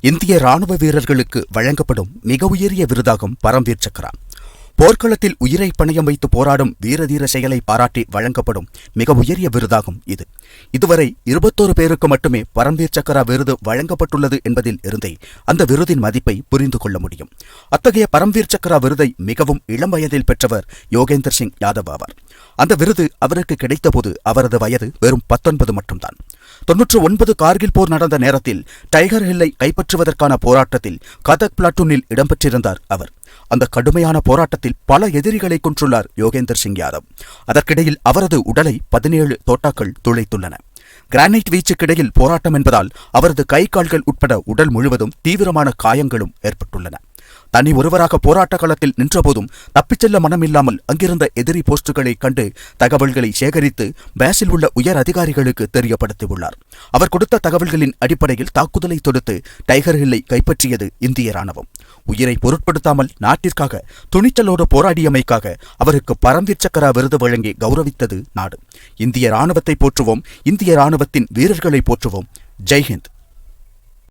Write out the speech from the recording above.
இந்திய ராணுவ வீரர்களுக்கு வழங்கப்படும் மிக உயரிய விருதாகும் பரம்வீர் சக்ரா. போர்க்களத்தில் உயிரை பணயம் வைத்து போராடும் வீரதீர செயலை பாராட்டி வழங்கப்படும் மிக உயரிய விருதாகும் இது. இதுவரை இருபத்தோரு பேருக்கு மட்டுமே பரம்வீர் சக்ரா விருது வழங்கப்பட்டுள்ளது என்பதில் இருந்தே அந்த விருதின் மதிப்பை புரிந்து கொள்ள முடியும். அத்தகைய பரம்வீர் சக்ரா விருதை மிகவும் இளம் வயதில் பெற்றவர் யோகேந்தர் சிங் யாதவ் ஆவார். அந்த விருது அவருக்கு கிடைத்தபோது அவரது வயது வெறும் பத்தொன்பது மட்டும்தான். தொன்னூற்று ஒன்பது கார்கில் போர் நடந்த நேரத்தில் டைகர் ஹில்லை கைப்பற்றுவதற்கான போராட்டத்தில் கதக் பிளாட்டூனில் இடம்பெற்றிருந்தார் அவர். அந்த கடுமையான போராட்டத்தில் பல எதிரிகளை கொன்றுள்ளார் யோகேந்தர் சிங் யாதவ். அதற்கிடையில் அவரது உடலை பதினேழு தோட்டாக்கள் துளைத்துள்ளன. கிரானைட் வீச்சுக்கிடையில் போராட்டம் என்பதால் அவரது கை கால்கள் உட்பட உடல் முழுவதும் தீவிரமான காயங்களும் ஏற்பட்டுள்ளன. தனி ஒருவராக போராட்ட களத்தில் நின்றபோதும் தப்பிச் செல்ல மனமில்லாமல் அங்கிருந்த எதிரி போஸ்டுகளை கண்டு தகவல்களை சேகரித்து பேஸில் உள்ள உயர் அதிகாரிகளுக்கு தெரியப்படுத்தியுள்ளார். அவர் கொடுத்த தகவல்களின் அடிப்படையில் தாக்குதலை தொடுத்து டைகர் ஹில்லை கைப்பற்றியது இந்திய ராணுவம் உயிரை பொருட்படுத்தாமல் நாட்டிற்காக துணிச்சலோடு போராடியமைக்காக அவருக்கு பரம்வீர் சக்கரா விருது வழங்கி கௌரவித்தது நாடு. இந்திய ராணுவத்தை போற்றுவோம் இந்திய ராணுவத்தின் வீரர்களை போற்றுவோம். ஜெய்ஹிந்த்.